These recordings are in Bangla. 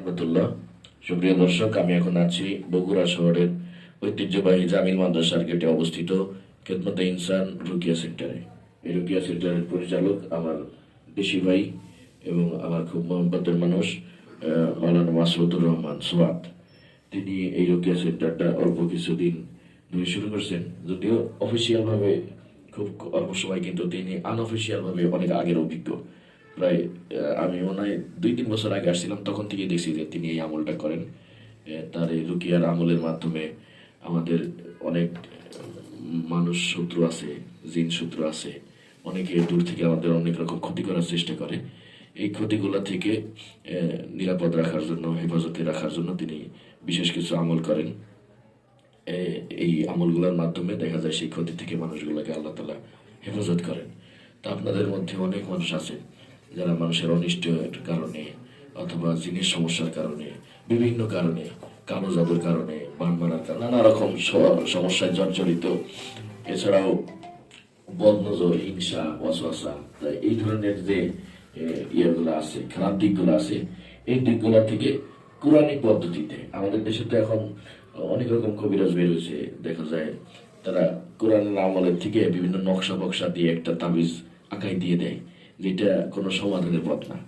রহমতুল্লাহ। সুপ্রিয় দর্শক আমি এখন আছি বগুড়া শহরের ঐতিহ্যবাহী জামিল মাদ্রাসার গেটে অবস্থিত খেদমতে ইনসান রুকিয়া সেন্টারে এই রুকিয়া সেন্টারের পরিচালক আমার দেশি ভাই এবং আমার খুব মহব্বতের মানুষ আহ, মাওলানা মাসুদুর রহমান সোয়াদ তিনি এই রুকিয়া সেন্টারটা অল্প কিছুদিন ধরে শুরু করছেন যদিও অফিসিয়াল ভাবে খুব অল্প সময় কিন্তু তিনি আনঅফিসিয়াল ভাবে অনেক আগের অভিজ্ঞ। প্রায় আমি মনে হয় দুই তিন বছর আগে আসছিলাম, তখন থেকে দেখছি যে তিনি এই আমলটা করেন। তার এই রুকিয়ার আমলের মাধ্যমে আমাদের অনেক মানুষ শত্রু আছে, জিন শত্রু আছে, অনেকে দূর থেকে আমাদের অনেক রকম ক্ষতি করার চেষ্টা করে। এই ক্ষতিগুলো থেকে নিরাপদ রাখার জন্য, হেফাজতে রাখার জন্য তিনি বিশেষ কিছু আমল করেন। এই আমলগুলোর মাধ্যমে দেখা যায় সেই ক্ষতি থেকে মানুষগুলোকে আল্লাহ তালা হেফাজত করেন। তা আপনাদের মধ্যে অনেক মানুষ আছে যারা মানুষের অনিষ্টের কারণে অথবা জিনিস সমস্যার কারণে, বিভিন্ন কারণে, কালো জাদুর কারণে, বান মারার কারণে, নানা রকম সমস্যায় জর্জরিত। এছাড়াও বদনজর, হিংসা তাই এই ধরনের যে ইয়েগুলো আছে, খারাপ দিকগুলো আছে, এই দিকগুলো থেকে কোরআনিক পদ্ধতিতে, আমাদের দেশে তো এখন অনেক রকম কবিরাজ বের দেখা যায় তারা কোরআনের আমলের থেকে বিভিন্ন নকশা বকশা দিয়ে একটা তাবিজ আঁকাই দিয়ে দেয়। যেটা কোনো সমাধানের পথ না।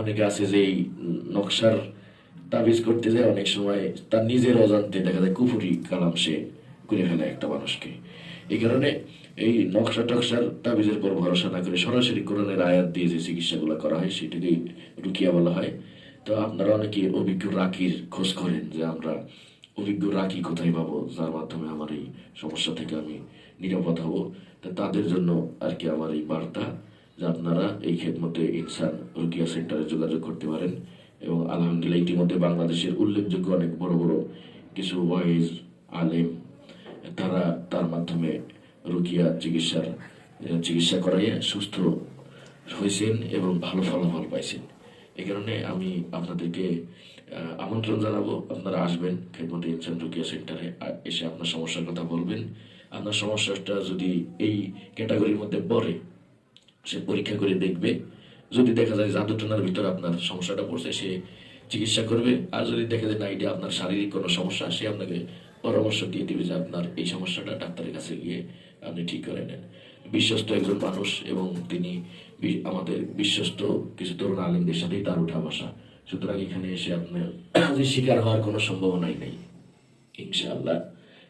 অনেকে আছে যে এই নকশার তাবিজ করতে যায়, অনেক সময় তার নিজের অজান্তে দেখা যায় কুফুরি কালাম সে করে ফেলে একটা মানুষকে। এই কারণে এই নকশা টকশার তাবিজের পর ভরসা না করে সরাসরি কোরআনের আয়াত দিয়ে যে চিকিৎসাগুলো করা হয় সেটাকেই রুকিয়া বলা হয়। তো আপনারা অনেকে অভিজ্ঞ রাকির খোঁজ করেন যে আমরা অভিজ্ঞ রাখি কোথায় পাবো, যার মাধ্যমে আমার এই সমস্যা থেকে আমি নিরাপদ হব। তা তাদের জন্য আর কি আমার এই বার্তা। যে আপনারা এই খেদমতে ইনসান রুকিয়া সেন্টারে যোগাযোগ করতে পারেন এবং আলহামদুলিল্লাহ ইতিমধ্যে বাংলাদেশের উল্লেখযোগ্য অনেক বড় বড় কিছু ওয়াইজ আলেম, তারা তার মাধ্যমে রুকিয়া চিকিৎসার চিকিৎসা করাইয়ে সুস্থ হয়েছেন এবং ভালো ফলাফল পাইছেন। এই কারণে আমি আপনাদেরকে আমন্ত্রণ জানাব, আপনারা আসবেন খেদমতে ইনসান রুকিয়া সেন্টারে এসে আপনার সমস্যার কথা বলবেন। আপনার সমস্যাটা যদি এই ক্যাটাগরির মধ্যে পড়ে সে পরীক্ষা করে দেখবে। যদি দেখা যায় জাদুটনার ভিতর আপনার সমস্যাটা পড়ছে, সে চিকিৎসা করবে। আর যদি দেখা যায় না এটা আপনার শারীরিক কোনো সমস্যা, সে আপনাকে পরামর্শ দিয়ে দিবে যে আপনার এই সমস্যাটা ডাক্তারের কাছে গিয়ে আপনি ঠিক করে নেন। বিশ্বস্ত একজন মানুষ এবং তিনি আমাদের বিশ্বস্ত কিছু তরুণ আলিমদের সাথেই তার উঠা বসা। সুতরাং এখানে এসে আপনার শিকার হওয়ার কোনো সম্ভাবনাই নেই। ইনশাআল্লাহ।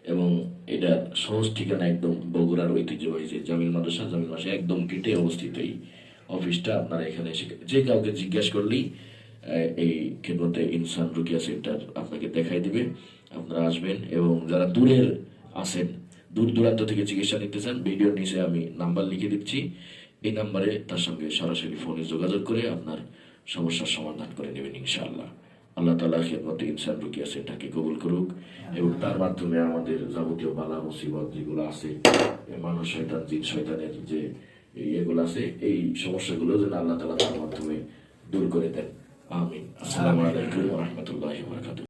এবং এটা সহজ ঠিকানা একদম বগুড়ার ঐতিহ্যবাহী যে জামিল মাদ্রাসা জামিল মাদ্রাসা একদম কেটে অবস্থিত এই অফিসটা। আপনারা এখানে এসে যে কাউকে জিজ্ঞাসা করলেই এই খেদমতে ইনসান রুকিয়া সেন্টার আপনাকে দেখাই দিবে। আপনারা আসবেন এবং যারা দূরের আছেন, দূর দূরান্ত থেকে চিকিৎসা নিতে চান, ভিডিওর নিচে আমি নাম্বার লিখে দিচ্ছি। এই নাম্বারে তার সঙ্গে সরাসরি ফোনে যোগাযোগ করে আপনার সমস্যার সমাধান করে নেবেন ইনশাআল্লাহ। আল্লাহ তালা খেদমতে ইনসান আছে, এটাকে কবুল করুক। এবং তার মাধ্যমে আমাদের যাবতীয় বালা, মুসিবত যেগুলো আছে মানুষ, শয়তান, জিন, শয়তানের যে ইয়েগুলো আছে, এই সমস্যাগুলো যেন আল্লাহ তালা তার মাধ্যমে দূর করে দেন। আমিন। আসসালামু আলাইকুম রহমতুল্লাহ বরকাত